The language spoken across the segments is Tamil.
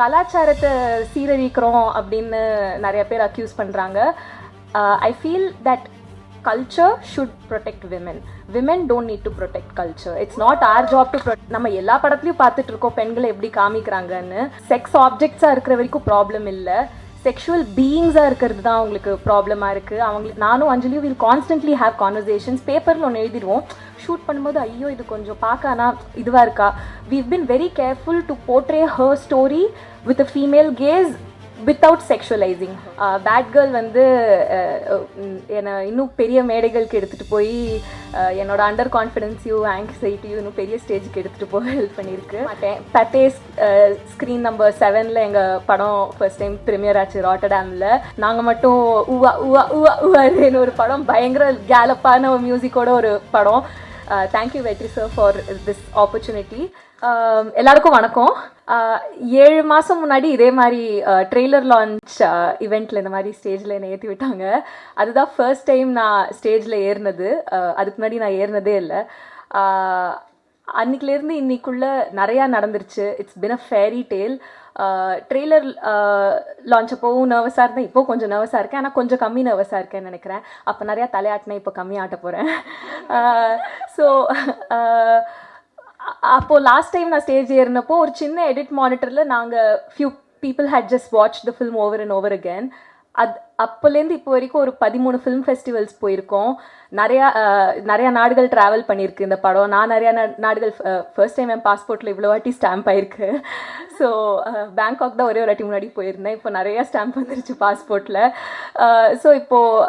கலாச்சாரத்தை சீரழிக்கிறோம் அப்படின்னு நிறைய பேர் அக்யூஸ் பண்ணுறாங்க I feel that culture should protect women women don't need to protect culture it's not our job to நம்ம எல்லா படத்துலையும் பார்த்துட்டு இருக்கோம் பெண்களை எப்படி காமிக்கிறாங்கன்னு. செக்ஸ் ஆப்ஜெக்ட்ஸாக இருக்கிற வரைக்கும் ப்ராப்ளம் இல்லை. செக்ஷுவல் பீயிங்ஸாக இருக்கிறது தான் அவங்களுக்கு ப்ராப்ளமாக இருக்குது அவங்களுக்கு நானும் அஞ்சலியும் வில் கான்ஸ்டன்ட்லி ஹேவ் கான்வர்சேஷன்ஸ் பேப்பரில் ஒன்று எழுதிடுவோம். ஷூட் பண்ணும்போது ஐயோ இது கொஞ்சம் பார்க்க ஆனால் இதுவாக இருக்கா? We been very careful to portray her story with a female gaze without sexualising bad girl வந்து uh, uh, என்னை இன்னும் பெரிய மேடைகளுக்கு எடுத்துகிட்டு போய் uh, என்னோட அண்டர் கான்ஃபிடென்ஸையும் ஆங்ஸைட்டியும் இன்னும் பெரிய ஸ்டேஜுக்கு எடுத்துகிட்டு போக ஹெல்ப் பண்ணியிருக்கு. பத்தே ஸ்க்ரீன் நம்பர் செவனில் எங்கள் படம் ஃபர்ஸ்ட் டைம் ப்ரீமியர் ஆச்சு ராட்டடாமில் நாங்கள் மட்டும் உவா உவா உவா உவாருன்னு ஒரு படம் பயங்கர கேலப்பான ஒரு மியூசிக்கோட ஒரு படம். Thank you Vetri sir for this opportunity எல்லாருக்கும் வணக்கம். Uh, ஏழு மாதம் முன்னாடி இதே மாதிரி ட்ரெய்லர் லான்ச் இவெண்ட்டில் இந்த மாதிரி ஸ்டேஜில் என்னை ஏற்றி விட்டாங்க. அதுதான் ஃபர்ஸ்ட் டைம் நான் ஸ்டேஜில் ஏறினது. Uh, அதுக்கு முன்னாடி நான் ஏறினதே இல்லை. Uh, அன்னைக்குலேருந்து இன்னைக்குள்ள நிறையா நடந்துருச்சு. It's been a fairy tale trailer launch அப்போவும் நர்வஸாக இருந்தேன். இப்போ கொஞ்சம் நர்வஸாக இருக்கேன். ஆனால் கொஞ்சம் கம்மி நர்வஸாக இருக்கேன்னு நினைக்கிறேன். அப்போ நிறையா தலையாட்டினா இப்போ கம்மி ஆட்ட போகிறேன் ஸோ அப்போது லாஸ்ட் டைம் நான் ஸ்டேஜ் ஏறினப்போ ஒரு சின்ன எடிட் மானிட்டரில் நாங்கள் few people had just watch the film over and over again அது அப்போலேருந்து இப்போ வரைக்கும் ஒரு பதிமூணு ஃபிலிம் ஃபெஸ்டிவல்ஸ் போயிருக்கோம். நிறையா நிறையா நாடுகள் ட்ராவல் பண்ணியிருக்கு இந்த படம். நான் நிறையா நா- நாடுகள் ஃபர்ஸ்ட் டைம் என் பாஸ்போர்ட்டில் இவ்வளோ வாட்டி ஸ்டாம்ப் ஆயிருக்கு. ஸோ பேங்காக் தான் ஒரே ஒரு வாட்டி முன்னாடி போயிருந்தேன். இப்போ நிறையா ஸ்டாம்ப் வந்துருச்சு பாஸ்போர்ட்டில் ஸோ இப்போது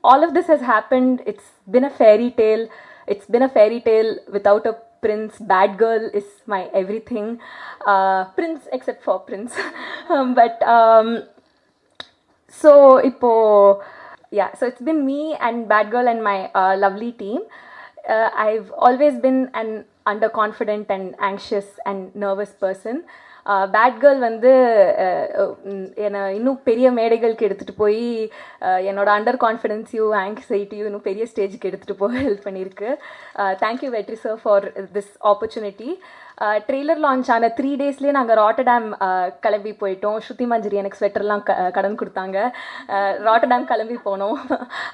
all of this has happened it's been a fairy tale it's been a fairy tale without a prince. Bad girl is my everything. Uh, prince, except for prince. but um, so இப்போது yeah so it's been me and bad girl and my lovely team I've always been an under confident and anxious and nervous person bad girl வந்து uh, uh, என்னை இன்னும் பெரிய மேடைகளுக்கு எடுத்துகிட்டு போய் uh, என்னோட அண்டர் கான்ஃபிடென்ஸையும் ஆங்ஸைட்டியும் இன்னும் பெரிய ஸ்டேஜுக்கு எடுத்துகிட்டு போக ஹெல்ப் பண்ணியிருக்கு. Thank you Vetri sir for this opportunity trailer launch ஆன த்ரீ டேஸ்லேயே நாங்கள் ராட்டடேம் கிளம்பி போயிட்டோம். ஸ்ருதி மஞ்சரி எனக்கு ஸ்வெட்டர்லாம் க கடன் கொடுத்தாங்க. ராட்டடேம் கிளம்பி போனோம்.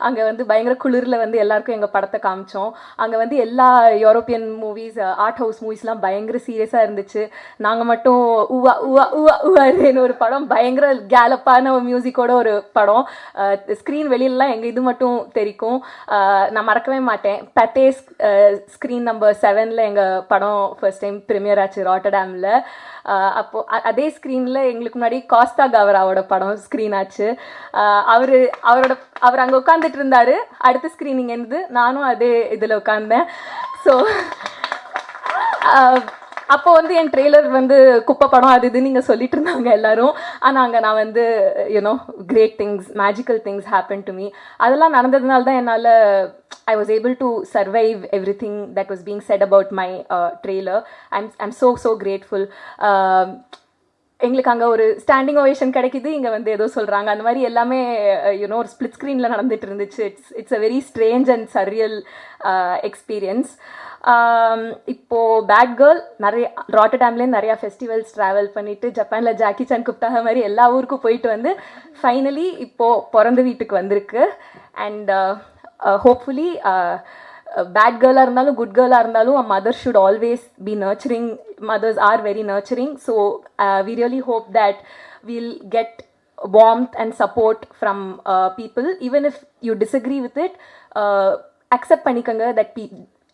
அங்கே வந்து பயங்கர குளிரில் வந்து எல்லாருக்கும் எங்கள் படத்தை காமிச்சோம். அங்கே வந்து எல்லா யூரோப்பியன் மூவிஸ் ஆர்ட் ஹவுஸ் மூவிஸ்லாம் பயங்கர சீரியஸாக இருந்துச்சு. நாங்கள் மட்டும் உவா உவா உவா உவாருன்னு ஒரு படம் பயங்கர கேலப்பான ஒரு மியூசிக்கோட ஒரு படம். ஸ்க்ரீன் வெளியிலலாம் எங்கள் இது மட்டும் தெரிக்கும். நான் மறக்கவே மாட்டேன். பத்தே ஸ்க்ரீன் நம்பர் செவனில் எங்கள் படம் ஃபர்ஸ்ட் டைம் ப்ரீமியர் ஆச்சு ராட்டடாமில் அப்போ அதே ஸ்க்ரீனில் எங்களுக்கு முன்னாடி காஸ்தா கவராவோட படம் ஸ்க்ரீன் ஆச்சு. அவர் அவரோட அவர் அங்கே உட்காந்துட்டு இருந்தாரு. அடுத்த ஸ்க்ரீனிங் இருந்து நானும் அதே இதில் உட்காந்தேன் ஸோ அப்போ வந்து என் ட்ரெய்லர் வந்து குப்பை படம் அது இது நீங்கள் சொல்லிட்டு இருந்தாங்க எல்லாரும். ஆனால் அங்கே நான் வந்து you know great things magical things happen to me அதெல்லாம் நடந்ததுனால தான் என்னால் I was able to survive everything that was being said about my trailer I'm I'm so so grateful எங்களுக்கு அங்கே ஒரு ஸ்டாண்டிங் ஓவேஷன் கிடைக்குது. இங்கே வந்து ஏதோ சொல்கிறாங்க அந்த மாதிரி எல்லாமே யூனோ ஒரு ஸ்பிளிட் ஸ்க்ரீனில் நடந்துட்டு இருந்துச்சு. It's it's a very strange and surreal experience இப்போது பேட் கேர்ள் நிறைய ராட்டடாம்லேருந்து நிறையா ஃபெஸ்டிவல்ஸ் ட்ராவல் பண்ணிவிட்டு ஜப்பானில் ஜாக்கி சான் குப்தாக மாதிரி எல்லா ஊருக்கும் போயிட்டு வந்து ஃபைனலி இப்போது பிறந்த வீட்டுக்கு வந்திருக்கு. And hopefully uh, uh, bad கேர்ளாக இருந்தாலும் குட் கேர்ளாக இருந்தாலும் a mother should always be nurturing mothers are very nurturing so we really hope that we'll get warmth warmth and support from uh, people, even if you disagree with it. Uh, accept பண்ணிக்கங்க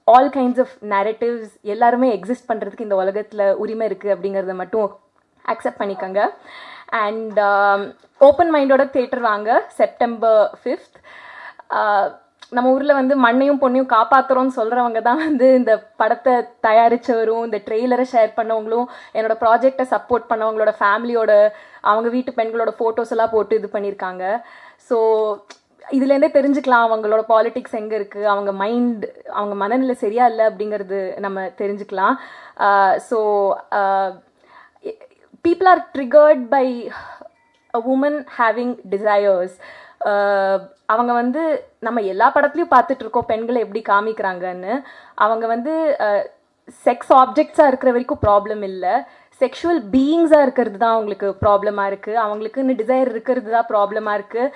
ஆல் கைண்ட்ஸ் ஆஃப் நேரட்டிவ்ஸ் எல்லாருமே எக்ஸிஸ்ட் பண்ணுறதுக்கு இந்த உலகத்தில் உரிமை இருக்குது அப்படிங்கிறத மட்டும் அக்செப்ட் பண்ணிக்கோங்க. அண்ட் ஓப்பன் மைண்டோட தேட்டர் வாங்க. செப்டம்பர் ஃபிஃப்த் நம்ம ஊரில் வந்து மண்ணையும் பொண்ணையும் காப்பாற்றுறோம்னு சொல்கிறவங்க தான் வந்து இந்த படத்தை தயாரித்தவரும் இந்த ட்ரெய்லரை ஷேர் பண்ணவங்களும் என்னோட ப்ராஜெக்டை சப்போர்ட் பண்ணவங்களோட ஃபேமிலியோட அவங்க வீட்டு பெண்களோட ஃபோட்டோஸ் எல்லாம் போட்டு இது பண்ணியிருக்காங்க ஸோ இதுலேருந்தே தெரிஞ்சுக்கலாம் அவங்களோட பாலிட்டிக்ஸ் எங்கே இருக்குது அவங்க மைண்ட் அவங்க மனநிலை சரியா இல்லை அப்படிங்கிறது நம்ம தெரிஞ்சுக்கலாம். So people are triggered by a woman having desires அவங்க வந்து நம்ம எல்லா படத்துலையும் பார்த்துட்ருக்கோம் பெண்களை எப்படி காமிக்கிறாங்கன்னு. அவங்க வந்து செக்ஸ் ஆப்ஜெக்ட்ஸாக இருக்கிற வரைக்கும் ப்ராப்ளம் இல்லை. செக்ஷுவல் பீயிங்ஸாக இருக்கிறது தான் அவங்களுக்கு ப்ராப்ளமாக இருக்குது அவங்களுக்குன்னு டிசைர் இருக்கிறது தான் ப்ராப்ளமாக இருக்குது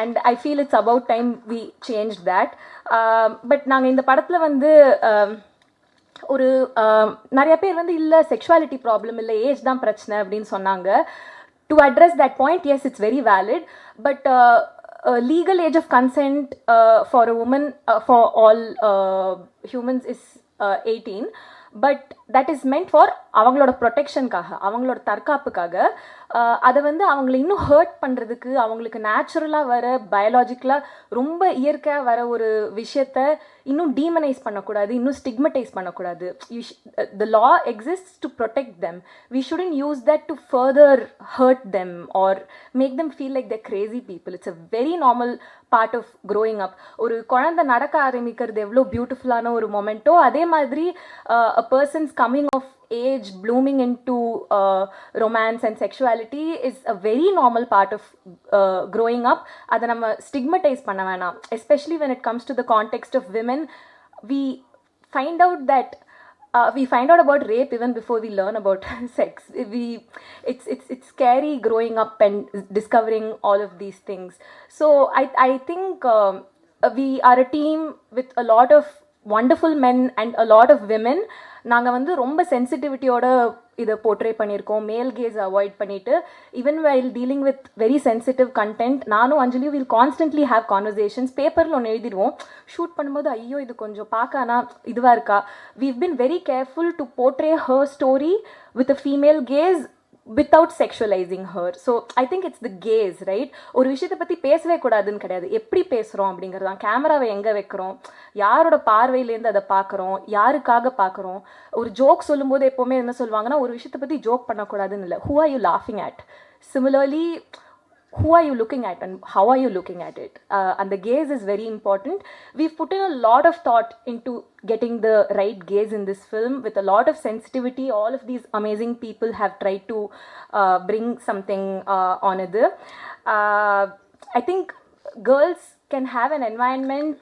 and I feel it's about time we change that but நாங்கள் இந்த படத்தில் வந்து ஒரு நிறைய பேர் வந்து இல்லை செக்ஷுவாலிட்டி ப்ராப்ளம் இல்லை ஏஜ் தான் பிரச்சனை அப்படின்னு சொன்னாங்க. To address that point yes it's very valid but legal age of consent for a woman for all humans is eighteen but that is meant for அவங்களோட ப்ரொடெக்ஷனுக்காக அவங்களோட தற்காப்புக்காக ஆஹ் அதை வந்து அவங்கள இன்னும் ஹர்ட் பண்ணுறதுக்கு அவங்களுக்கு நேச்சுரலாக வர பயாலாஜிக்கலாக ரொம்ப இயற்கையாக வர ஒரு விஷயத்த இன்னும் டீமனைஸ் பண்ணக்கூடாது இன்னும் ஸ்டிக்மடைஸ் பண்ணக்கூடாது. The law exist to protect them we shouldn't use that to further hurt them or make them feel like the crazy people it's a very normal part of growing up ஒரு குழந்தை நடக்க ஆரம்பிக்கிறது எவ்வளோ பியூட்டிஃபுல்லான ஒரு மொமெண்ட்டோ அதே மாதிரி a persons coming of age blooming into uh, romance and sexuality is a very normal part of uh, growing up அதை நம்ம ஸ்டிக்மடைஸ் பண்ண வேணாம் especially when it comes to the context of women we find out that uh, we find out about rape even before we learn about sex we it's it's it's scary growing up and discovering all of these things so i i think um, we are a team with a lot of wonderful men and a lot of women நாங்கள் வந்து ரொம்ப சென்சிட்டிவிட்டியோட இதை போர்ட்ரே பண்ணியிருக்கோம். மேல் கேஸ் அவாய்ட் பண்ணிட்டு even while dealing with very sensitive content நானும் Anjali will constantly have conversations பேப்பரில் ஒன்று எழுதிடுவோம். ஷூட் பண்ணும்போது ஐயோ இது கொஞ்சம் பார்க்க ஆனால் இதுவாக இருக்கா? We been very careful to portray her story with a female gaze without sexualising her so I think it's the case right ஒரு விஷயத்தை பற்றி பேசவே கூடாதுன்னு கிடையாது. எப்படி பேசுகிறோம் அப்படிங்கிறது தான். கேமராவை எங்கே வைக்கிறோம்? யாரோட பார்வையிலேருந்து அதை பார்க்குறோம்? யாருக்காக பார்க்குறோம்? ஒரு ஜோக் சொல்லும்போது எப்போவுமே என்ன சொல்லுவாங்கன்னா ஒரு விஷயத்தை பற்றி ஜோக் பண்ணக்கூடாதுன்னு இல்லை. Who are you லாஃபிங் at similarly who are you looking at and how are you looking at it? Uh, and the gaze is very important. We've put in a lot of thought into getting the right gaze in this film with a lot of sensitivity. All of these amazing people have tried to uh, bring something uh, on it. Uh, i think girls can have an environment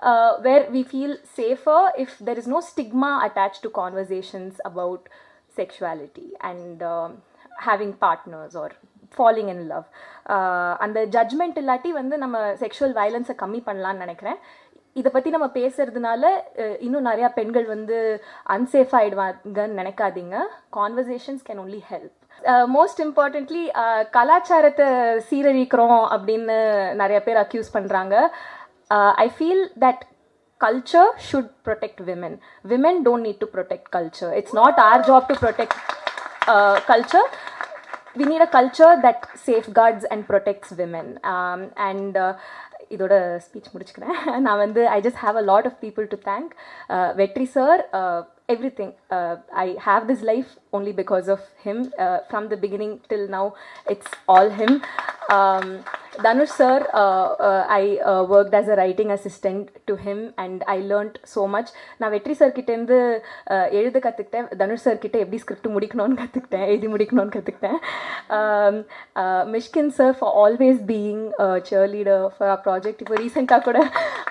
uh, where we feel safer if there is no stigma attached to conversations about sexuality and um, having partners or falling in love அந்த ஜட்ஜ்மெண்ட் இல்லாட்டி வந்து நம்ம செக்ஷுவல் வயலன்ஸை கம்மி பண்ணலான்னு நினைக்கிறேன். இதை பற்றி நம்ம பேசுறதுனால இன்னும் நிறையா பெண்கள் வந்து அன்சேஃப் ஆகிடுவாங்கன்னு நினைக்காதீங்க. Conversations can only help most importantly கலாச்சாரத்தை சீரழிக்கிறோம் அப்படின்னு நிறைய பேர் அக்யூஸ் பண்ணுறாங்க I feel that culture should protect women women don't need to protect culture it's not our job to protect culture. We need a culture that safeguards and protects women. Um, and uh, இதோட ஸ்பீச் முடிச்சுக்கிறேன் நான் வந்து I just have a lot of people to thank Vetri sir everything I have this life only because of him uh, from the beginning till now it's all him um, dhanush sir uh, uh, i uh, worked as a writing assistant to him and i learned so much. நான் வெற்றி சார் கிட்டேருந்து uh, எழுத கற்றுக்கிட்டேன் தனுஷ் சார் கிட்ட எப்படி ஸ்கிரிப்ட் முடிக்கணும்னு கற்றுக்கிட்டேன் எழுதி முடிக்கணும்னு கற்றுக்கிட்டேன் Mysskin sir for always being cheerleader for a project இப்போ ரீசெண்டாக கூட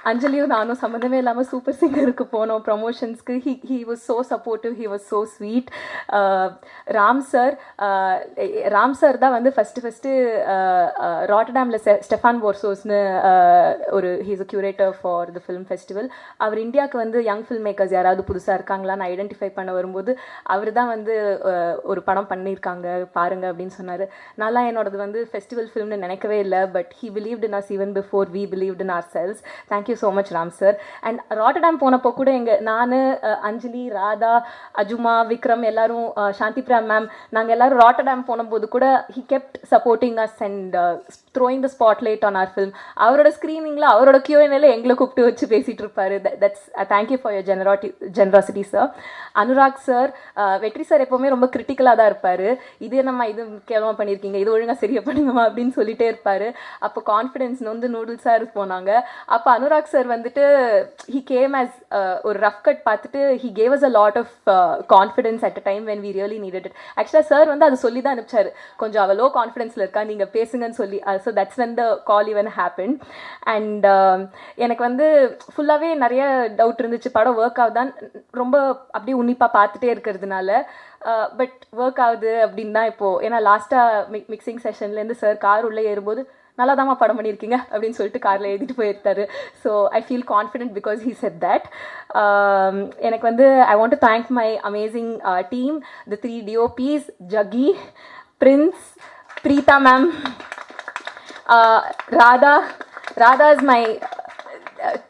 அஞ்சலியும் நானும் சம்மந்தமே இல்லாமல் சூப்பர் சிங்கருக்கு போனோம் ப்ரமோஷன்ஸ்க்கு he he was so supportive he was so sweet Ram sir Ram sir தான் வந்து ஃபஸ்ட்டு ஃபஸ்ட்டு ராட்டடாமில் ஸ்டெஃபான் போர்சோஸ்னு ஒரு he's a curator for the film festival அவர் இந்தியாவுக்கு வந்து யங் ஃபில்ம் மேக்கர்ஸ் யாராவது புதுசாக இருக்காங்களான்னு ஐடென்டிஃபை பண்ண வரும்போது அவர் தான் வந்து uh, ஒரு படம் பண்ணியிருக்காங்க பாருங்க அப்படின்னு சொன்னார். நான்லாம் என்னோடது வந்து ஃபெஸ்டிவல் ஃபிலிம்னு நினைக்கவே இல்லை but he believed in us even before we believed in ourselves thank you so much Ram sir and Rotterdam போனப்போ கூட எங்கள் நான் uh, அஞ்சலி ராதா அஜுமா விக்ரம் எல்லாரும் சாந்தி பிராம் மேம் நாங்கள் எல்லாரும் ராட்டடாம் போனபோது கூட he kept supporting us and throwing the spotlight on our film அவரோட ஸ்க்ரீனிங்கில் அவரோட கியூஎன்ஏல எங்களை கூப்பிட்டு வச்சு பேசிகிட்டு uh, uh, இருப்பாரு that's thank you for your ஜெனராட்டி generosity sir Anurag sir Vetri sir எப்போவுமே ரொம்ப கிரிட்டிக்கலாக தான் இருப்பார். இது நம்ம இது கேவலமாக பண்ணியிருக்கீங்க இது ஒழுங்காக சரியாக பண்ணுங்கம்மா அப்படின்னு சொல்லிட்டே இருப்பார். அப்போ கான்ஃபிடென்ஸ் வந்து நூடுல்ஸாக போனாங்க. அப்போ அனுராக் சார் வந்துட்டு ஹி கேம் ஆஸ் ஒரு ரஃப் கட் பார்த்துட்டு he gave us a lot of confidence at a time when we really needed it ஆக்சுவலாக சார் வந்து அது சொல்லி தான் அனுப்பிச்சார். கொஞ்சம் அவள் லோ கான்ஃபிடென்ஸில் இருக்கா நீங்கள் பேசுங்கன்னு சொல்லி uh, so that's when the call even happen and எனக்கு வந்து ஃபுல்லாகவே நிறைய டவுட் இருந்துச்சு. படம் ஒர்க் ஆகுதான் ரொம்ப அப்படியே உன்னிப்பாக பார்த்துட்டே இருக்கிறதுனால uh, பட் ஒர்க் ஆகுது அப்படின்னு தான் இப்போது ஏன்னா லாஸ்ட்டாக மிக் மிக்சிங் செஷன்லேருந்து சார் கார் உள்ளே ஏறும்போது நல்லா தாம்மா படம் பண்ணியிருக்கீங்க? அப்படின்னு சொல்லிட்டு காரில் எழுதிட்டு போயிருந்தாரு. So I feel confident because he said that எனக்கு வந்து I want to thank my amazing team the three DOPs Jagi Prince Preetha ma'am Radha Radha is my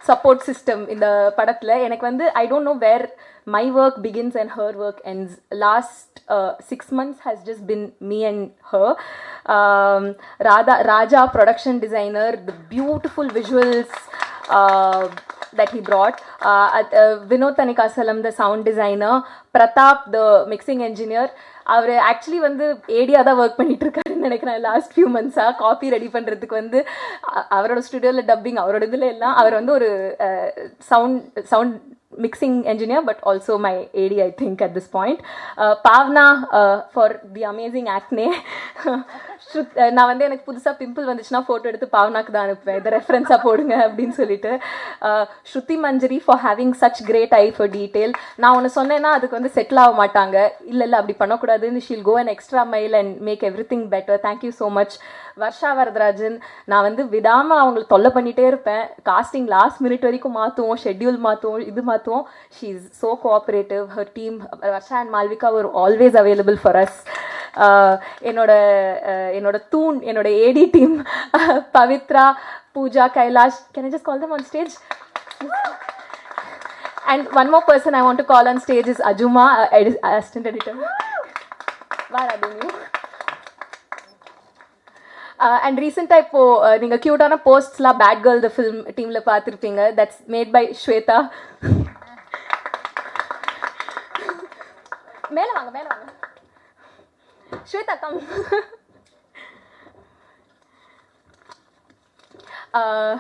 support system இந்த படத்தில் எனக்கு வந்து I don't know where my work begins and her work ends last six months has just been me and her Radha Raja production designer the beautiful visuals that he brought. Uh, at- uh, Vinod Tanikasalam, the sound designer. Pratap, the mixing engineer. அவர் ஆக்சுவலி வந்து ஏடியாக தான் ஒர்க் பண்ணிட்டு இருக்காருன்னு நினைக்கிறேன் லாஸ்ட் ஃபியூ மந்த்ஸாக காப்பி ரெடி பண்ணுறதுக்கு வந்து அவரோட ஸ்டுடியோவில் டப்பிங் அவரோட இதில் எல்லாம் அவர் வந்து ஒரு sound sound mixing engineer but also my AD I think at this point Bhavna for the amazing acne. ஸ்ருத்- நான் வந்து எனக்கு புதுசாக பிம்பிள் வந்துச்சுன்னா ஃபோட்டோ எடுத்து பாவனாக்கு தான் அனுப்புவேன். இதை ரெஃபரன்ஸாக போடுங்க அப்படின்னு சொல்லிட்டு. Shruti Manjari for having such great eye for detail நான் ஒன்று சொன்னேன்னா அதுக்கு வந்து செட்டில் ஆக மாட்டாங்க. இல்லை இல்லை அப்படி பண்ணக்கூடாதுன்னு she'll go and extra mile and make everything better thank you so much Varsha Varadarajan நான் வந்து விடாமல் அவங்களை தொல்லை பண்ணிகிட்டே இருப்பேன். காஸ்டிங் லாஸ்ட் மினிட் வரைக்கும் மாற்றுவோம் ஷெட்யூல் மாற்றுவோம் இது மாற்றுவோம் she is so cooperative her team Varsha and Malvika ஒரு ஆல்வேஸ் அவைலபிள் ஃபார் அஸ் என்னோட என்னோட தூண் என்னோட AD team Pavithra Pooja Kailash can I just call them on stage and one more person I want to call on stage is Ajuma assistant editor assistant editor. And ரீசெண்டாக இப்போது நீங்கள் க்யூட்டான போஸ்ட்ஸ்லாம் பேட் கேர்ள் த ஃபிலிம் டீமில் பார்த்துருப்பீங்க. தட்ஸ் மேட் பை ஸ்வேதா மேலே வாங்க மேலே வாங்க. Shweta, uh,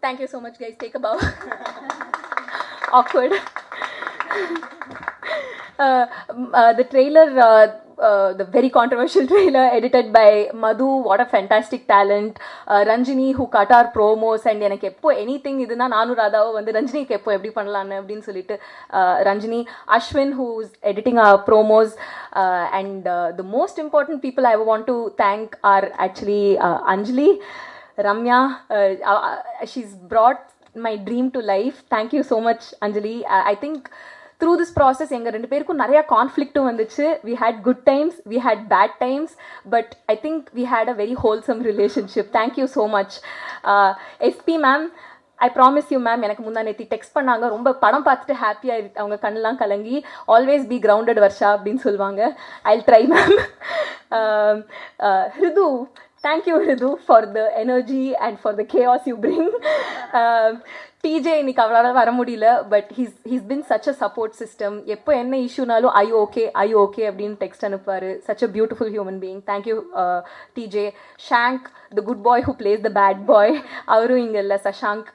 thank you so much, guys. Take a bow. Awkward. Uh, uh, the trailer uh, uh, the very controversial trailer, edited by Madhu. What a fantastic talent. Uh, Ranjini, who cut our promos, and எனக்கு எப்போ எனி திங் இதுனா நானும் ராதாவோ வந்து ரஞ்சினிக்கு எப்போ எப்படி பண்ணலான்னு அப்படின்னு சொல்லிட்டு uh, Ranjini Ashwin who's editing our promos uh, and uh, the most important people I want to thank are actually uh, Anjali, Ramya. Uh, uh, she's brought my dream to life. Thank you so much, Anjali. I, I think through this process எங்கள் ரெண்டு பேருக்கும் நிறையா கான்ஃப்ளிக்ட்டும் வந்துச்சு. We had good times we had bad times but I think we had a very wholesome relationship thank you so much SP ma'am I promise you ma'am எனக்கு முந்தா நேற்று டெக்ஸ்ட் பண்ணாங்க. ரொம்ப படம் பார்த்துட்டு ஹாப்பியாக அவங்க கண்ணெலாம் கலங்கி ஆல்வேஸ் பி கிரவுண்டட் வர்ஷா அப்படின்னு சொல்லுவாங்க. I try ma'am Hridhu thank you Hridhu for the energy and for the chaos you bring DJ இன்னைக்கு அவரால் வர முடியல but he's he's been such a support system எப்போ என்ன இஷ்யூனாலும் ஐ ஓகே ஐ ஓகே அப்படின்னு டெக்ஸ்ட் அனுப்புவார். Such a beautiful human being thank you DJ Shank the good boy who plays the bad boy அவரும் இங்கே இல்லை சஷாங்க்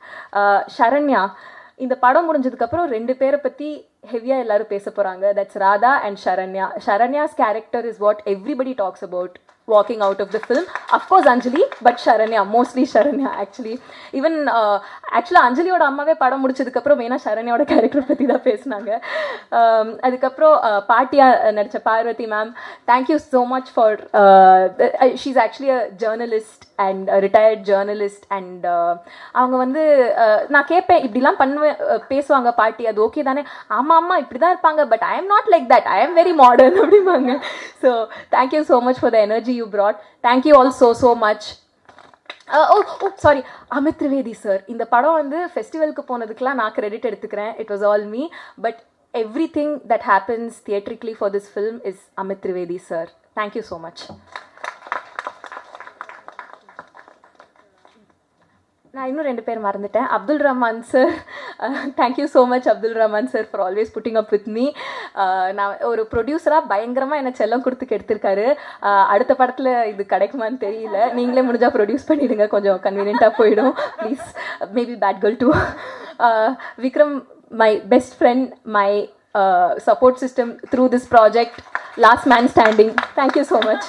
ஷரண்யா இந்த படம் முடிஞ்சதுக்கப்புறம் ரெண்டு பேரை பற்றி ஹெவியாக எல்லாரும் பேச போகிறாங்க that's Radha and Sharanya Sharanya's character is what everybody talks about walking out of the film. Of course, Anjali, but Sharanya, mostly Sharanya actually. Even uh, actually அஞ்சலியோட அம்மாவே படம் முடிச்சதுக்கப்புறம் மெயினாக சரண்யாவோட கேரக்டர் பற்றி தான் பேசினாங்க um, அதுக்கப்புறம் uh, பாட்டியா நடித்த Parvathi ma'am thank you so much for she's actually a journalist and retired journalist and அவங்க வந்து uh, நான் கேட்பேன் இப்படிலாம் பண்ணுவேன் uh, பேசுவாங்க பாட்டி அது ஓகே தானே ஆமாம் ஆமாம் இப்படி தான் இருப்பாங்க but I am not like that I am very modern அப்படிம்பாங்க so thank you so much for the energy you brought thank you all so so much oh oh sorry Amit Trivedi sir இந்த படம் வந்து ஃபெஸ்டிவலுக்கு போனதுக்கெலாம் நான் கிரெடிட் எடுத்துக்கிறேன். It was all me but everything that happens theatrically for this film is Amit Trivedi sir thank you so much நான் இன்னும் ரெண்டு பேர் மறந்துட்டேன். Abdul Rahman sir thank you so much Abdul Rahman sir for always putting up with me நான் ஒரு ப்ரொடியூசராக பயங்கரமாக என்னை செல்லம் கொடுத்து கெடுத்திருக்காரு. அடுத்த படத்தில் இது கிடைக்குமான்னு தெரியல. நீங்களே முடிஞ்சால் ப்ரொடியூஸ் பண்ணிடுங்க. கொஞ்சம் கன்வீனியண்ட்டாக போயிடும். Please maybe bad girl to Vikram my best friend my support system through this project last man standing thank you so much